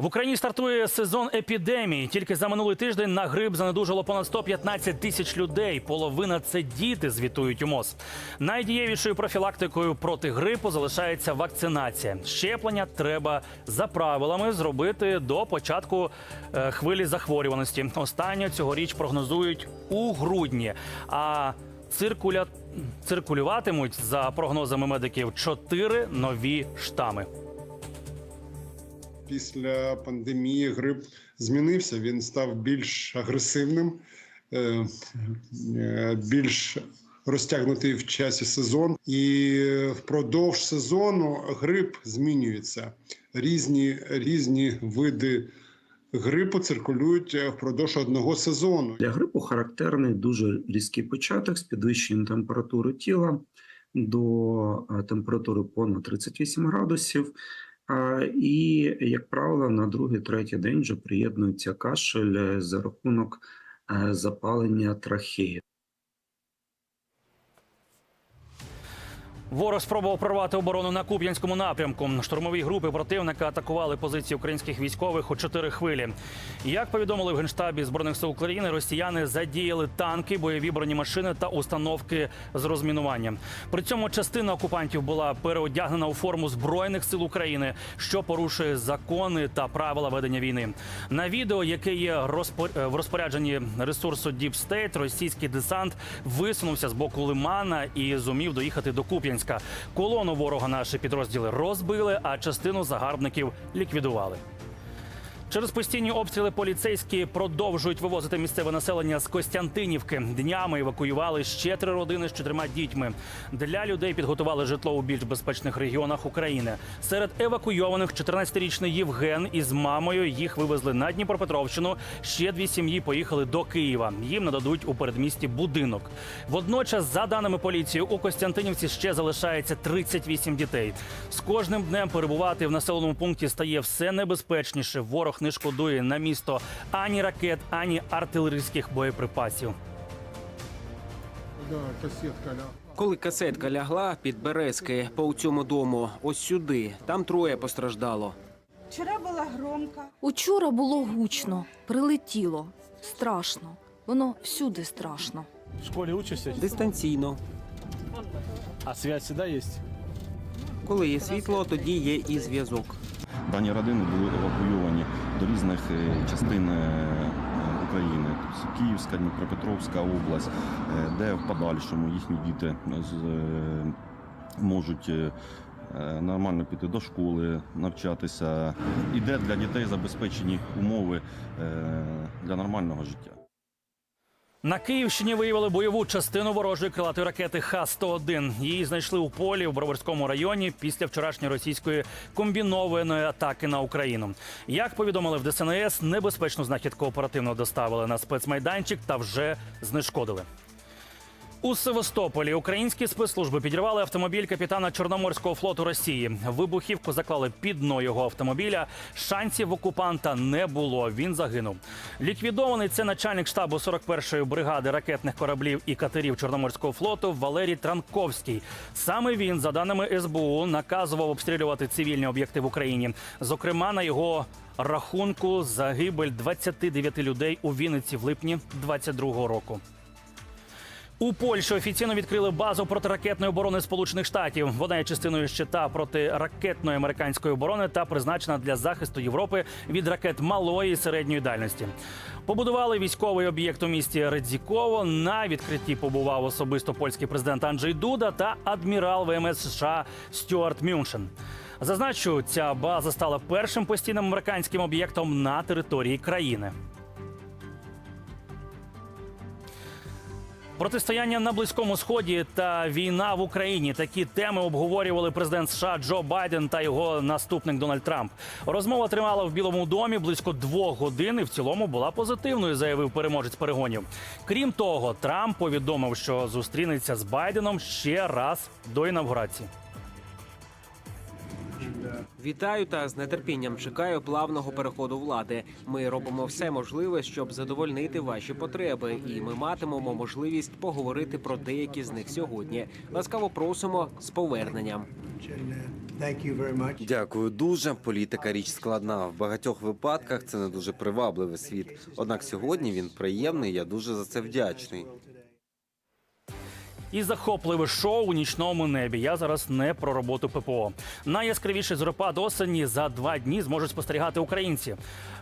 В Україні стартує сезон епідемії. Тільки за минулий тиждень на грип занедужало понад 115 тисяч людей. Половина це діти, звітують у МОЗ. Найдієвішою профілактикою проти грипу залишається вакцинація. Щеплення треба за правилами зробити до початку е, хвилі захворюваності. Останнє цьогоріч прогнозують у грудні. А циркуля... циркулюватимуть за прогнозами медиків чотири нові штами. Після пандемії грип змінився. Він став більш агресивним, е, е, більш розтягнутий в часі сезон. І впродовж сезону грип змінюється. Різні, різні види грипу циркулюють впродовж одного сезону. Для грипу характерний дуже різкий початок з підвищенням температури тіла до е, температури понад 38 градусів. І, як правило, на другий, третій день вже приєднується кашель е, за рахунок е, запалення трахеї. Ворог спробував прорвати оборону на Куп'янському напрямку. Штурмові групи противника атакували позиції українських військових у чотири хвилі. Як повідомили в генштабі збройних сил України, росіяни задіяли танки, бойові бронемашини та установки з розмінування. При цьому частина окупантів була переодягнена у форму збройних сил України, що порушує закони та правила ведення війни. На відео, яке є е, в розпорядженні ресурсу State, російський десант висунувся з боку лимана і зумів доїхати до Куп'янська. Колону ворога наші підрозділи розбили, а частину загарбників ліквідували. Через постійні обстріли поліцейські продовжують вивозити місцеве населення з Костянтинівки. Днями евакуювали ще три родини з чотирма дітьми. Для людей підготували житло у більш безпечних регіонах України. Серед евакуйованих 14-річний Євген із мамою їх вивезли на Дніпропетровщину. Ще дві сім'ї поїхали до Києва. Їм нададуть у передмісті будинок. Водночас, за даними поліції, у Костянтинівці ще залишається 38 дітей. З кожним днем перебувати в населеному пункті стає все небезпечніше. Ворог не шкодує на місто ані ракет, ані артилерійських боєприпасів. Коли касетка лягла під березки по цьому дому, ось сюди, там троє постраждало. Вчора була громка. Учора було гучно, прилетіло. Страшно. Воно всюди страшно. В школе учишься? Дистанційно. А связь всегда есть? Коли є світло, тоді є і зв'язок. Дані родини були евакуйовані до різних е, частин е, України, тобто Київська, Дніпропетровська область, е, де в подальшому їхні діти е, можуть е, е, нормально піти до школи, навчатися, і де для дітей забезпечені умови е, для нормального життя. На Київщині виявили бойову частину ворожої крилатої ракети Х-101. Її знайшли у полі в Броварському районі після вчорашньої російської комбінованої атаки на Україну. Як повідомили в ДСНС, небезпечну знахідку оперативно доставили на спецмайданчик та вже знешкодили. У Севастополі українські спецслужби підірвали автомобіль капітана Чорноморського флоту Росії. Вибухівку заклали під дно його автомобіля. Шансів окупанта не було. Він загинув. Ліквідований це начальник штабу 41-ї бригади ракетних кораблів і катерів Чорноморського флоту Валерій Транковський. Саме він, за даними СБУ, наказував обстрілювати цивільні об'єкти в Україні. Зокрема, на його рахунку загибель 29 людей у Вінниці в липні 22-го року. У Польщі офіційно відкрили базу протиракетної оборони Сполучених Штатів. Вона є частиною щита протиракетної американської оборони та призначена для захисту Європи від ракет малої і середньої дальності. Побудували військовий об'єкт у місті Редзіково. На відкритті побував особисто польський президент Анджей Дуда та адмірал ВМС США Стюарт Мюншен. Зазначу, ця база стала першим постійним американським об'єктом на території країни. Протистояння на близькому сході та війна в Україні. Такі теми обговорювали президент США Джо Байден та його наступник Дональд Трамп. Розмова тривала в Білому домі близько двох годин і в цілому була позитивною, заявив переможець перегонів. Крім того, Трамп повідомив, що зустрінеться з Байденом ще раз до інавгурації. Вітаю та з нетерпінням чекаю плавного переходу влади. Ми робимо все можливе, щоб задовольнити ваші потреби, і ми матимемо можливість поговорити про деякі з них сьогодні. Ласкаво просимо з поверненням. Дякую дуже. Політика річ складна. В багатьох випадках це не дуже привабливий світ. Однак сьогодні він приємний. Я дуже за це вдячний. І захопливе шоу у нічному небі. Я зараз не про роботу ППО. Найяскравіший зорепад осені за два дні зможуть спостерігати українці.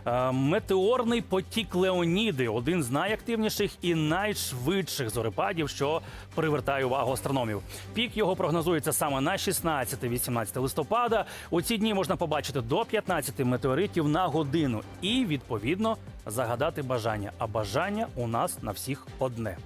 Е, Метеорний потік Леоніди один з найактивніших і найшвидших зорепадів, що привертає увагу астрономів. Пік його прогнозується саме на 16-18 листопада. У ці дні можна побачити до 15 метеоритів на годину і відповідно загадати бажання. А бажання у нас на всіх одне.